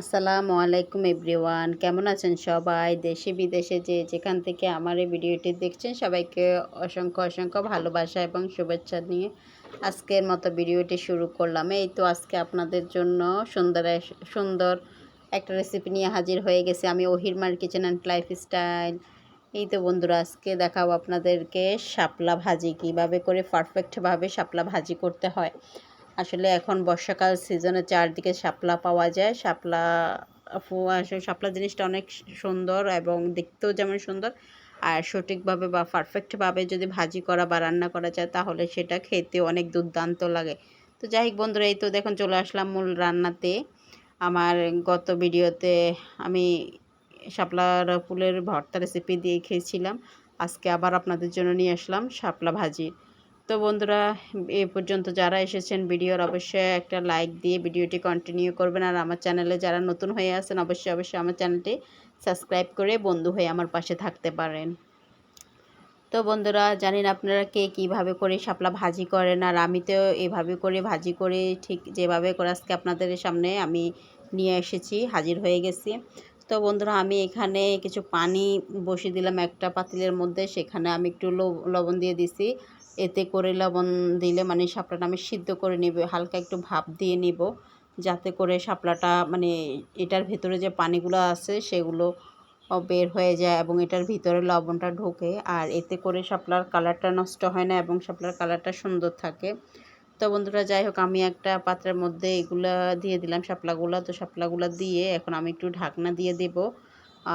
আসসালামু আলাইকুম এভরিওয়ান। কেমন আছেন সবাই? দেশে, বিদেশে যে যেখান থেকে আমার এই ভিডিওটি দেখছেন, সবাইকে অসংখ্য অসংখ্য ভালোবাসা এবং শুভেচ্ছা নিয়ে আজকের মতো ভিডিওটি শুরু করলাম। এই তো আজকে আপনাদের জন্য সুন্দর সুন্দর একটা রেসিপি নিয়ে হাজির হয়ে গেছে আমি ওহিরমার কিচেন অ্যান্ড লাইফ স্টাইল এই তো বন্ধুরা, আজকে দেখাবো আপনাদেরকে শাপলা ভাজি কীভাবে করে পারফেক্টভাবে শাপলা ভাজি করতে হয়। আসলে এখন বর্ষাকাল সিজনে চারদিকে শাপলা পাওয়া যায়। শাপলা শাপলা জিনিসটা অনেক সুন্দর এবং দেখতেও যেমন সুন্দর। আর সঠিকভাবে বা পারফেক্টভাবে যদি ভাজি করা বা রান্না করা যায়, তাহলে সেটা খেতে অনেক দুর্দান্ত লাগে। তো যাই হোক বন্ধুরা, এই তো দেখুন চলে আসলাম মূল রান্নাতে। আমার গত ভিডিওতে আমি শাপলার ফুলের ভর্তা রেসিপি দিয়ে খেয়েছিলাম। আজকে আবার আপনাদের জন্য নিয়ে আসলাম শাপলা ভাজি। তো বন্ধুরা, এ পর্যন্ত যারা এসেছেন, ভিডিওর অবশ্যই একটা লাইক দিয়ে ভিডিওটি কন্টিনিউ করবেন। আর আমার চ্যানেলে যারা নতুন হয়ে আছেন, অবশ্যই অবশ্যই আমার চ্যানেলটি সাবস্ক্রাইব করে বন্ধু হয়ে আমার পাশে থাকতে পারেন। তো বন্ধুরা, জানেন আপনারা কে কীভাবে করে শাপলা ভাজি করেন? আর আমি তো এভাবে করে ভাজি করে ঠিক যেভাবে করে আজকে আপনাদের সামনে আমি নিয়ে এসেছি, হাজির হয়ে গেছি। তো বন্ধুরা, আমি এখানে কিছু পানি বসিয়ে দিলাম একটা পাতিলের মধ্যে, সেখানে আমি একটু লবণ দিয়ে দিছি। এতে করে লবণ দিলে মানে শাপলাটা আমি সিদ্ধ করে নিব, হালকা একটু ভাপ দিয়ে নিব। যাতে করে শাপলাটা মানে এটার ভেতরে যে পানিগুলো আছে সেগুলো বের হয়ে যায় এবং এটার ভিতরে লবণটা ঢোকে। আর এতে করে শাপলার কালারটা নষ্ট হয় না এবং শাপলার কালারটা সুন্দর থাকে। তো বন্ধুরা, যাই হোক, আমি একটা পাত্রের মধ্যে এগুলা দিয়ে দিলাম শাপলাগুলো। তো শাপলাগুলো দিয়ে এখন আমি একটু ঢাকনা দিয়ে দেব।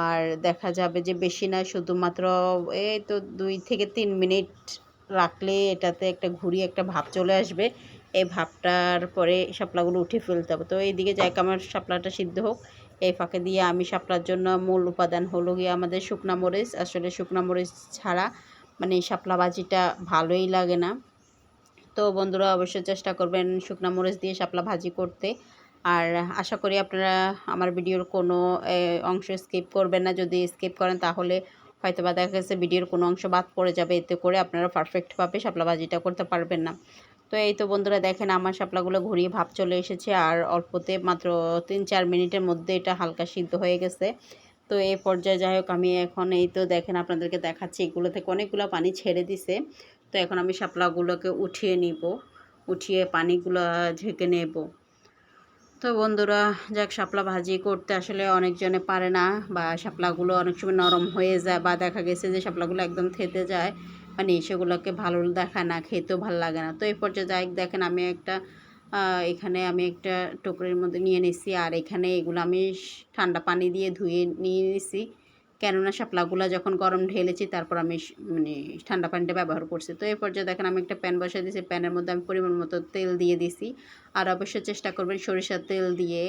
আর দেখা যাবে যে বেশি না শুধুমাত্র এই তো দুই থেকে তিন মিনিট রাখলে এটাতে একটা ঘুরি, একটা ভাপ চলে আসবে। এই ভাপটার পরে শাপলাগুলো উঠে ফেলতে হবে। তো এইদিকে যাই আমার শাপলাটা সিদ্ধ হোক। এই ফাঁকে দিয়ে আমি শাপলার জন্য মূল উপাদান হলো গিয়ে আমাদের শুকনা মরিচ। আসলে শুকনা মরিচ ছাড়া মানে শাপলা ভাজিটা ভালোই লাগে না। তো বন্ধুরা অবশ্যই চেষ্টা করবেন শুকনা মরিচ দিয়ে শাপলা ভাজি করতে। আর আশা করি আপনারা আমার ভিডিওর কোনো অংশ স্কিপ করবেন না। যদি স্কিপ করেন তাহলে হয়তো বা দেখা গেছে ভিডিওর কোনো অংশ বাদ পড়ে যাবে, এতে করে আপনারা পারফেক্টভাবে শাপলা ভাজিটা করতে পারবেন না। তো এই তো বন্ধুরা দেখেন আমার শাপলাগুলো ঘুরিয়ে ভাব চলে এসেছে, আর অল্পতে মাত্র তিন চার মিনিটের মধ্যে এটা হালকা সিদ্ধ হয়ে গেছে। তো এই পর্যায়ে যাই হোক, আমি এখন এই তো দেখেন আপনাদেরকে দেখাচ্ছি, এগুলো থেকে অনেকগুলো পানি ছেড়ে দিছে। তো এখন আমি শাপলাগুলোকে উঠিয়ে নিব, উঠিয়ে পানিগুলো ঝেঁকে নেব। তো বন্ধুরা, যাক, শাপলা ভাজি করতে আসলে অনেকজনে পারে না বা শাপলাগুলো অনেক সময় নরম হয়ে যায় বা দেখা গেছে যে শাপলাগুলো একদম থেতে যায় মানে সেগুলোকে ভালো দেখায় না, খেতেও ভালো লাগে না। তো এই পর্যায়ে যাই, দেখেন আমি একটা এখানে আমি একটা টোকরির মধ্যে নিয়ে নিছি আর এখানে এগুলো আমি ঠান্ডা পানি দিয়ে ধুয়ে নিয়ে নিছি। কেননা শাপলাগুলো যখন গরম ঢেলেছি, তারপর আমি মানে ঠান্ডা পানিটা ব্যবহার করছি। তো এই পর্যায়ে দেখেন আমি একটা প্যান বসিয়ে দিয়েছি। প্যানের মধ্যে আমি পরিমাণ মতো তেল দিয়ে দিছি। আর অবশ্যই চেষ্টা করবেন সরিষার তেল দিয়ে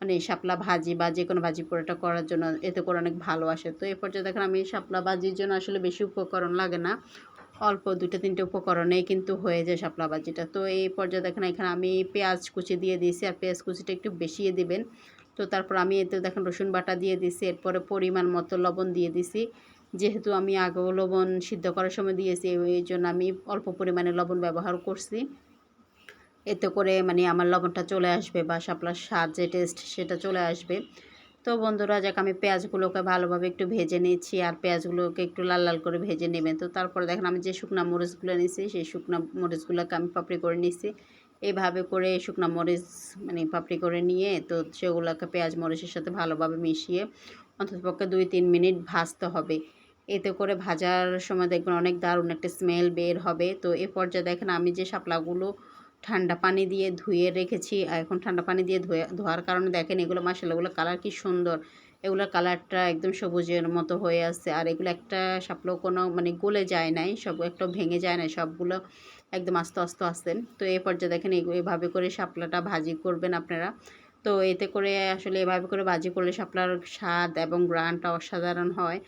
মানে শাপলা ভাজি বা যে কোনো ভাজি পোড়াটা করার জন্য, এতে করে অনেক ভালো আসে। তো এই পর্যায়ে দেখেন আমি শাপলা ভাজির জন্য আসলে বেশি উপকরণ লাগে না। অল্প দুটো তিনটে উপকরণেই কিন্তু হয়ে যায় শাপলা ভাজিটা। তো এই পর্যায়ে দেখেন এখানে আমি পেঁয়াজ কুচি দিয়ে দিয়েছি। আর পেঁয়াজ কুচিটা একটু বেশিয়ে দিবেন। তো তারপর আমি এতে দেখেন রসুন বাটা দিয়ে দিছি, এরপরে পরিমাণ মতো লবণ দিয়ে দিছি। যেহেতু আমি আগেও লবণ সিদ্ধ করার সময় দিয়েছি, এই জন্য আমি অল্প পরিমাণে লবণ ব্যবহার করছি। এতে করে মানে আমার লবণটা চলে আসবে বা শাপলার স্বাদ, যে টেস্ট সেটা চলে আসবে। তো বন্ধুরা, যাক, আমি পেঁয়াজগুলোকে ভালোভাবে একটু ভেজে নিচ্ছি আর পেঁয়াজগুলোকে একটু লাল লাল করে ভেজে নেবেন। তো তারপরে দেখেন আমি যে শুকনা মরিচগুলো নিয়েছি, সেই শুকনা মরিচগুলোকে আমি পাপড়ি করে নিচ্ছি এইভাবে করে শুকনা মরিচ মানে পাপড়ি করে নিয়ে, তো সেগুলোকে পেঁয়াজ মরিচের সাথে ভালোভাবে মিশিয়ে অন্ততপক্ষে দুই তিন মিনিট ভাজতে হবে। এতে করে ভাজার সময় দেখবেন অনেক দারুণ একটা স্মেল বের হবে। তো এ পর্যায়ে দেখেন আমি যে শাপলাগুলো ঠান্ডা পানি দিয়ে ধুয়ে রেখেছি, এখন ঠান্ডা পানি দিয়ে ধুয়ে, ধোয়ার কারণে দেখেন এগুলো মাসালাগুলো কালার কি সুন্দর। এগুলোর কালারটা একদম সবুজের মতো হয়ে আছে। আর এগুলো একটা সাপলো কোনো মানে গলে যায় নাই, সব একটা ভেঙে যায় না সবগুলো একদম আস্তে আস্তে আসছে তো এই পর্যায়ে দেখেন এভাবে করে শাপলাটা ভাজি করবেন আপনারা। তো এতে করে আসলে এভাবে করে ভাজি করলে শাপলার স্বাদ এবং গ্রানটা অসাধারণ হয়।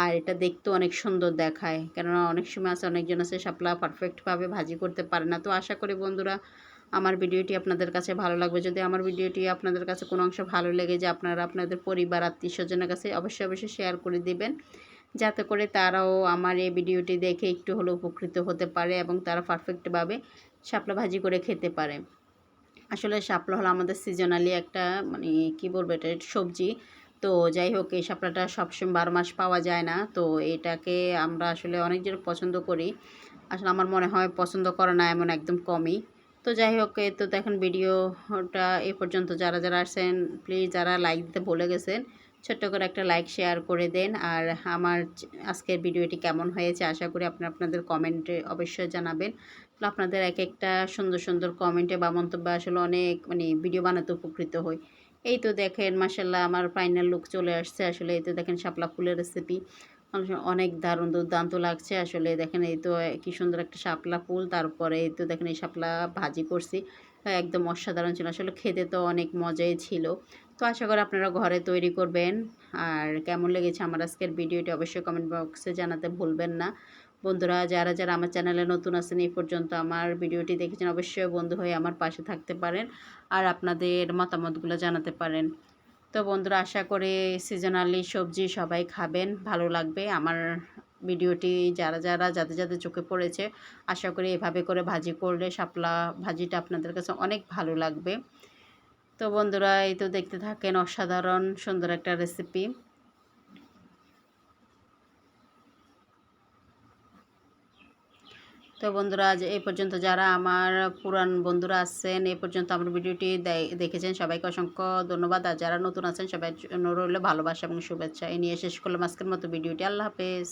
আর এটা দেখতেও অনেক সুন্দর দেখায়। কেননা অনেক সময় আছে, অনেকজন আছে শাপলা পারফেক্টভাবে ভাজি করতে পারে না। তো আশা করি বন্ধুরা আমার ভিডিওটি আপনাদের কাছে ভালো লাগবে। যদি আমার ভিডিওটি আপনাদের কাছে কোনো অংশ ভালো লেগে যায়, আপনারা আপনাদের পরিবার আত্মীয় স্বজনের কাছে অবশ্যই অবশ্যই শেয়ার করে দিবেন। যাতে করে তারাও আমার এই ভিডিওটি দেখে একটু হলেও উপকৃত হতে পারে এবং তারা পারফেক্টভাবে শাপলা ভাজি করে খেতে পারে। আসলে শাপলা হলো আমাদের সিজনালি একটা মানে কি বলব এটা সবজি। তো যাই হোক, এই শাপলাটা সবসময় বারো মাস পাওয়া যায় না। তো এটাকে আমরা আসলে অনেকজন পছন্দ করি। আসলে আমার মনে হয় পছন্দ করে না এমন একদম কমই। তো যাই হোক, এই তো দেখেন ভিডিওটা এ পর্যন্ত। যারা যারা আসছেন প্লিজ যারা লাইক দিতে ভুলে গেছেন, ছোট্ট করে একটা লাইক শেয়ার করে দেন। আর আমার আজকের ভিডিওটি কেমন হয়েছে, আশা করি আপনি, আপনাদের কমেন্টে অবশ্যই জানাবেন। আপনাদের এক একটা সুন্দর সুন্দর কমেন্টে বা মন্তব্যে আসলে অনেক মানে ভিডিও বানাতে উপকৃত হই। এই তো দেখেন মাসাল্লাহ আমার ফাইনাল লুক চলে আসছে। আসলে এই তো দেখেন, শাপলা ফুলের রেসিপি অনেক দারুণ দুর্দান্ত লাগছে। আসলে দেখেন এই তো কি সুন্দর একটা শাপলা ফুল। তারপরে এই তো দেখেন এই শাপলা ভাজি করছি। একদম অসাধারণ ছিল। আসলে খেতে তো অনেক মজাই ছিল। তো আশা করি আপনারা ঘরে তৈরি করবেন। আর কেমন লেগেছে আমার আজকের ভিডিওটি অবশ্যই কমেন্ট বক্সে জানাতে ভুলবেন না। বন্ধুরা, যারা যারা আমার চ্যানেলে নতুন আছেন, এই পর্যন্ত আমার ভিডিওটি দেখেছেন, অবশ্যই বন্ধু হয়ে আমার পাশে থাকতে পারেন। আর আপনাদের মতামতগুলো জানাতে পারেন। তো বন্ধুরা, আশা করে সিজনালি সবজি সবাই খাবেন, ভালো লাগবে। আমার ভিডিওটি যারা যারা, যাদের যাদের চোখে পড়েছে, আশা করি এভাবে করে ভাজি করলে শাপলা ভাজিটা আপনাদের কাছে অনেক ভালো লাগবে। তো বন্ধুরা, এই তো দেখতে থাকেন অসাধারণ সুন্দর একটা রেসিপি তো বন্ধুরা, আজ এই পর্যন্ত যারা আমার পুরান বন্ধুরা আছেন এই পর্যন্ত আমার ভিডিওটি দেখেছেন, সবাইকে অসংখ্য ধন্যবাদ। আর যারা নতুন আছেন, সবাই রইল ভালোবাসা এবং শুভেচ্ছা। এ নিয়ে শেষ করলাম আজকের মতো ভিডিওটি। আল্লাহ হাফেজ।